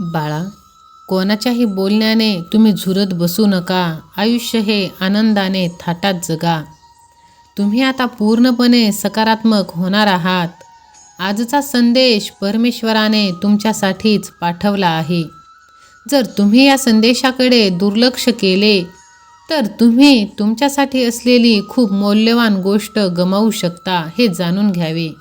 बाळा कोणाच्याही बोलण्याने तुम्ही झुरत बसू नका. आयुष्य हे आनंदाने थाटात जगा. तुम्ही आता पूर्णपणे सकारात्मक होणार आहात. आजचा संदेश परमेश्वराने तुमच्यासाठीच पाठवला आहे. जर तुम्ही या संदेशाकडे दुर्लक्ष केले तर तुम्ही तुमच्यासाठी असलेली खूप मौल्यवान गोष्ट गमावू शकता हे जाणून घ्यावे.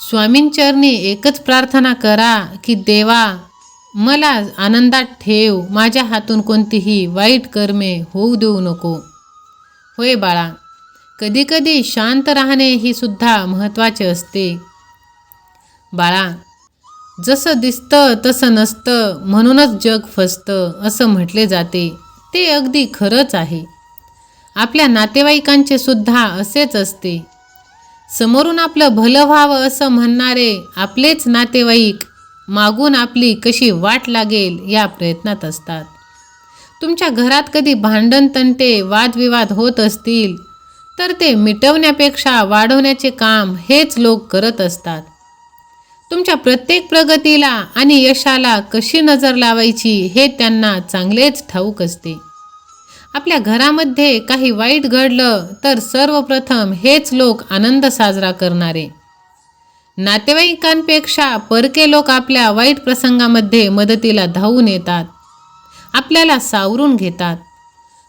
स्वामींचरणी एकच प्रार्थना करा की देवा मला आनंदात ठेव. माझ्या हातून कोणतीही वाईट कर्मे होऊ देऊ नको. होय बाळा कधीकधी शांत राहणे ही सुद्धा महत्त्वाचे असते. बाळा जसं दिसतं तसं नसतं म्हणूनच जग फसतं असं म्हटले जाते. ते अगदी खरंच आहे. आपल्या नातेवाईकांचे सुद्धा असेच असते. समोरून आपलं भलं व्हावं असं म्हणणारे आपलेच नातेवाईक मागून आपली कशी वाट लागेल या प्रयत्नात असतात. तुमच्या घरात कधी भांडण तंटे वादविवाद होत असतील तर ते मिटवण्यापेक्षा वाढवण्याचे काम हेच लोक करत असतात. तुमच्या प्रत्येक प्रगतीला आणि यशाला कशी नजर लावायची हे त्यांना चांगलेच ठाऊक असते. आपल्या घरामध्ये काही वाईट घडलं तर सर्वप्रथम हेच लोक आनंद साजरा करणारे. नातेवाईकांपेक्षा परके लोक आपल्या वाईट प्रसंगामध्ये मदतीला धावून येतात. आपल्याला सावरून घेतात.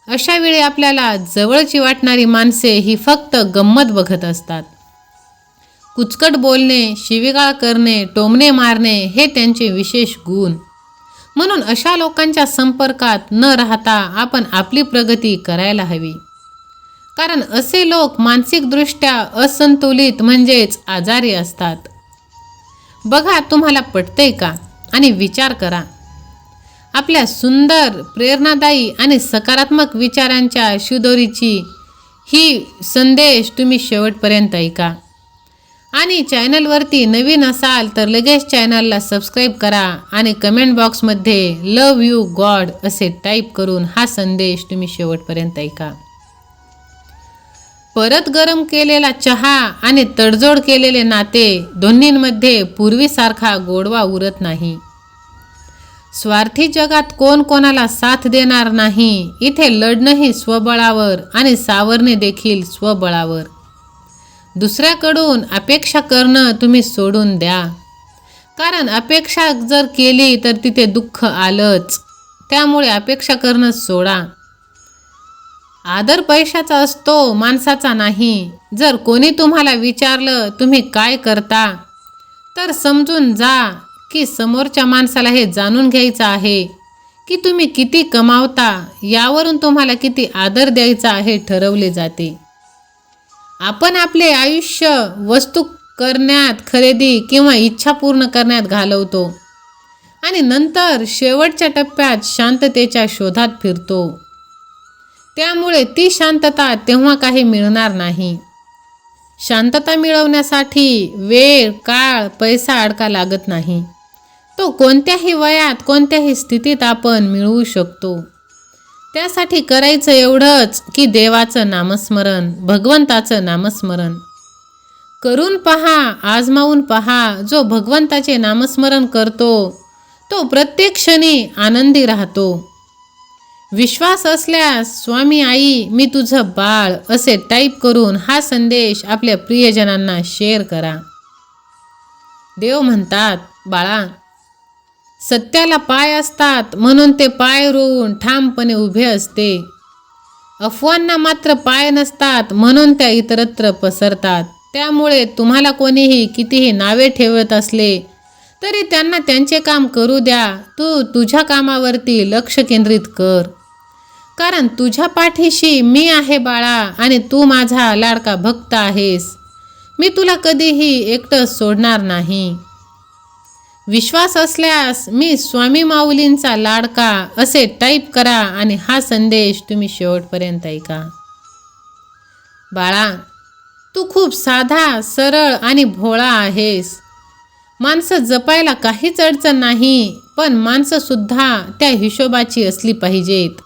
अशा वेळी आपल्याला जवळची वाटणारी माणसे ही फक्त गंमत बघत असतात. कुचकट बोलणे शिवीगाळ करणे टोमणे मारणे हे त्यांचे विशेष गुण. म्हणून अशा लोकांच्या संपर्कात न राहता आपण आपली प्रगती करायला हवी. कारण असे लोक मानसिकदृष्ट्या असंतुलित म्हणजेच आजारी असतात. बघा तुम्हाला पटतंय का? आणि विचार करा. आपल्या सुंदर प्रेरणादायी आणि सकारात्मक विचारांच्या शिदोरीची ही संदेश तुम्ही शेवटपर्यंत ऐका. आणि चॅनलवरती नवीन असाल तर लगेच चॅनलला सबस्क्राईब करा आणि कमेंट बॉक्समध्ये लव यू गॉड असे टाईप करून हा संदेश तुम्ही शेवटपर्यंत ऐका. परत गरम केलेला चहा आणि तडजोड केलेले नाते दोन्हींमध्ये पूर्वीसारखा गोडवा उरत नाही. स्वार्थी जगात कोण कोणाला साथ देणार नाही इथे लढणंही स्वबळावर आणि सावरणे देखील स्वबळावर. दुसऱ्याकडून अपेक्षा करणं तुम्ही सोडून द्या. कारण अपेक्षा जर केली तर तिथे दुःख आलंच. त्यामुळे अपेक्षा करणं सोडा. आदर पैशाचा असतो माणसाचा नाही. जर कोणी तुम्हाला विचारलं तुम्ही काय करता? तर समजून जा की समोरच्या माणसाला हे जाणून घ्यायचं आहे की तुम्ही किती कमावता यावरून तुम्हाला किती आदर द्यायचा आहे ठरवले जाते. आपण आपले आयुष्य वस्तू करण्यात खरेदी किंवा इच्छा पूर्ण करण्यात घालवतो आणि नंतर शेवटच्या टप्प्यात शांततेच्या शोधात फिरतो. त्यामुळे ती शांतता तेव्हा काही मिळणार नाही. शांतता मिळवण्यासाठी वेळ काळ पैसा अडका लागत नाही. तो कोणत्याही वयात कोणत्याही स्थितीत आपण मिळवू शकतो. त्यासाठी करायचं एवढंच की देवाचं नामस्मरण भगवंताचं नामस्मरण. करून पहा आजमावून पहा जो भगवंताचे नामस्मरण करतो तो प्रत्येक क्षणी आनंदी राहतो. विश्वास असल्यास स्वामी आई मी तुझं बाळ असे टाईप करून हा संदेश आपल्या प्रियजनांना शेअर करा. देव म्हणतात बाळा सत्याला पाय असतात म्हणून ते पाय रोवून ठामपणे उभे असते. अफवांना मात्र पाय नसतात म्हणून त्या इतरत्र पसरतात. त्यामुळे तुम्हाला कोणीही कितीही नावे ठेवत असले तरी त्यांना त्यांचे काम करू द्या. तू तुझ्या कामावरती लक्ष केंद्रित कर. कारण तुझ्या पाठीशी मी आहे बाळा आणि तू माझा लाडका भक्त आहेस. मी तुला कधीही एकटं सोडणार नाही. विश्वास असल्यास मी स्वामी माऊलींचा लाडका असे टाईप करा आणि हा संदेश तुम्ही शेवटपर्यंत ऐका. बाळा तू खूप साधा सरळ आणि भोळा आहेस. माणसं जपायला काहीच अडचण नाही पण माणसंसुद्धा त्या हिशोबाची असली पाहिजेत.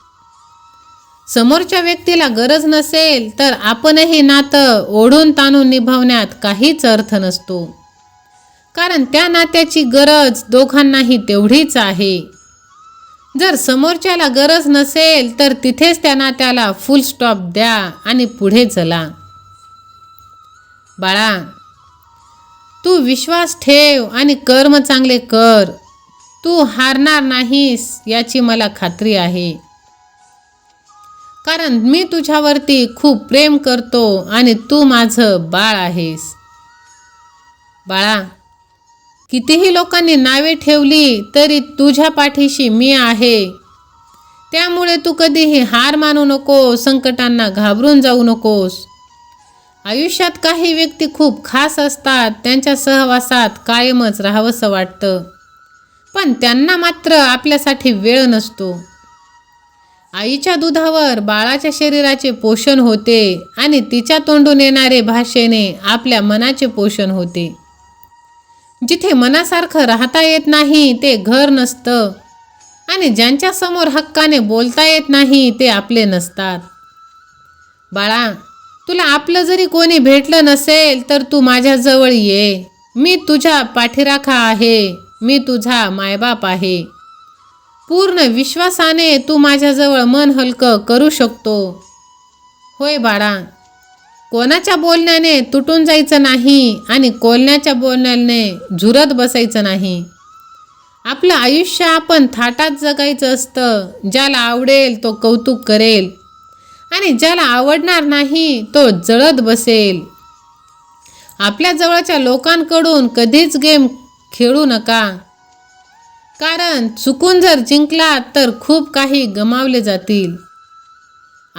समोरच्या व्यक्तीला गरज नसेल तर आपणही नातं ओढून ताणून निभावण्यात काहीच अर्थ नसतो. कारण त्या नात्याची गरज दोघांनाही तेवढीच आहे. जर समोरच्याला गरज नसेल तर तिथेच त्या नात्याला फुल स्टॉप द्या आणि पुढे चला. बाळा तू विश्वास ठेव आणि कर्म चांगले कर. तू हारणार नाहीस याची मला खात्री आहे. कारण मी तुझ्यावरती खूप प्रेम करतो आणि तू माझं बाळ आहेस. बाळा कितीही लोकांनी नावे ठेवली तरी तुझ्या पाठीशी मी आहे. त्यामुळे तू कधीही हार मानू नको संकटांना घाबरून जाऊ नकोस. आयुष्यात काही व्यक्ती खूप खास असतात त्यांच्या सहवासात कायमच राहावंसं वाटतं. पण त्यांना मात्र आपल्यासाठी वेळ नसतो. आईच्या दुधावर बाळाच्या शरीराचे पोषण होते आणि तिच्या तोंडून येणारे भाषेने आपल्या मनाचे पोषण होते. जिथे मनासारखं राहता येत नाही ते घर नसतं. आणि ज्यांच्यासमोर हक्काने बोलता येत नाही ते आपले नसतात. बाळा तुला आपलं जरी कोणी भेटलं नसेल तर तू माझ्याजवळ ये. मी तुझ्या पाठीराखा आहे. मी तुझा मायबाप आहे. पूर्ण विश्वासाने तू माझ्याजवळ मन हलकं करू शकतो. होय बाळा कोणाच्या बोलण्याने तुटून जायचं नाही आणि कोलण्याच्या बोलण्याने झुरत बसायचं नाही. आपलं आयुष्य आपण थाटात जगायचं असतं ज्याला आवडेल तो कौतुक करेल आणि ज्याला आवडणार नाही तो जळत बसेल. आपल्या जवळच्या लोकांकडून कधीच गेम खेळू नका. कारण चुकून जर जिंकला तर खूप काही गमावले जातील.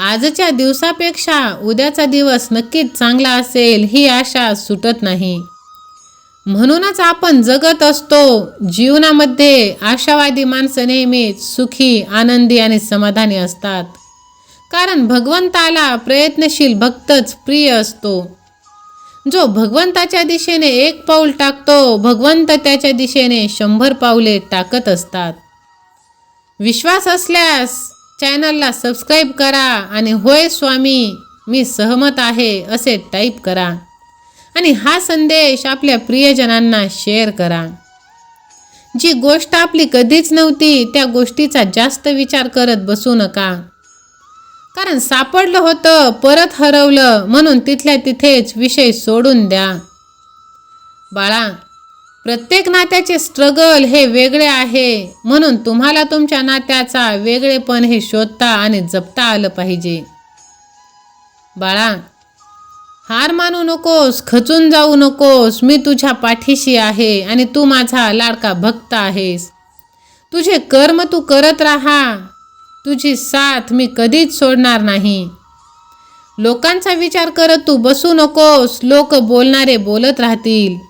आजच्या दिवसापेक्षा उद्याचा दिवस नक्कीच चांगला असेल ही आशा सुटत नाही. म्हणूनच आपण जगत असतो जीवनामध्ये आशावादी माणसं नेहमीच सुखी आनंदी आणि समाधानी असतात. कारण भगवंताला प्रयत्नशील भक्तच प्रिय असतो. जो भगवंताच्या दिशेने एक पाऊल टाकतो भगवंत त्याच्या दिशेने शंभर पावले टाकत असतात. विश्वास असल्यास चॅनलला सबस्क्राईब करा आणि होय स्वामी मी सहमत आहे असे टाईप करा. आणि हा संदेश आपल्या प्रियजनांना शेअर करा. जी गोष्ट आपली कधीच नव्हती त्या गोष्टीचा जास्त विचार करत बसू नका. कारण सापडलं होतं परत हरवलं म्हणून तिथल्या तिथेच विषय सोडून द्या. बाळा प्रत्येक नात्याचे स्ट्रगल हे वेगळे आहे. म्हणून तुम्हाला तुमच्या नात्याचा वेगळेपण हे शोधता आणि जपता आलं पाहिजे. बाळा हार मानू नकोस खचून जाऊ नकोस. मी तुझ्या पाठीशी आहे आणि तू माझा लाडका भक्त आहेस. तुझे कर्म तू करत राहा. तुझी साथ मी कधीच सोडणार नाही. लोकांचा विचार करत तू बसू नकोस. लोक बोलणारे बोलत राहतील.